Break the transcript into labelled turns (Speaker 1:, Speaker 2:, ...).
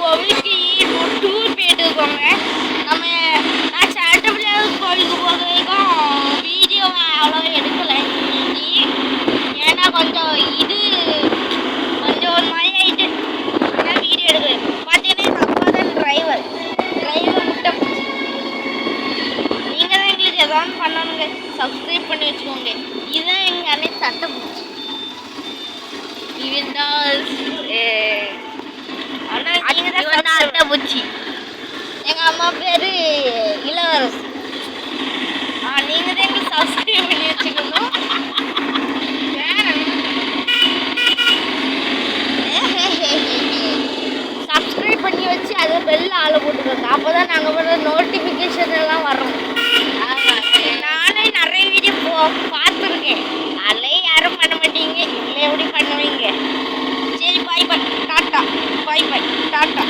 Speaker 1: கோவிலுக்கு டூர் போயிட்டு இருக்கோங்க நம்ம நான் சட்டப்படியாவது கோவிலுக்கு போகிறதுக்கும் வீடியோ அவ்வளோ எடுக்கலை. ஏன்னா கொஞ்சம் இது கொஞ்சம் ஒரு மாதிரி ஆயிட்டு அதான் வீடியோ எடுக்கல. பார்த்தீங்கன்னா எங்கள் அப்பா தான் டிரைவர் டிரைவர் முட்டை நீங்கள் தான் எங்களுக்கு எதாவது பண்ணணுங்க. சப்ஸ்கிரைப் பண்ணி வச்சுக்கோங்க. இதுதான் எங்கள் அண்ணன் சட்டை போச்சு இவன் தான் அண்ணா நீங்கள் தான் அட்டை பூச்சி எங்கள் அம்மா பேர் இளவரசி. ஆ நீங்கள் தான் எங்களுக்கு சப்ஸ்கிரைப் பண்ணி வச்சுக்கணும் சப்ஸ்கிரைப் பண்ணி வச்சு அதை பெல்ல ஆளை போட்டுக்கோங்க. அப்போ தான் நாங்கள் போடுற நோட்டிஃபிகேஷன் எல்லாம் வரும். நானே நிறைய வீடியோ போ பார்த்துருக்கேன். அதில் யாரும் பண்ண மாட்டீங்க. இல்லை எப்படி பண்ணுவீங்க? சரி பாய் பாய் டாட்டா. பாய் பாய் டாட்டா.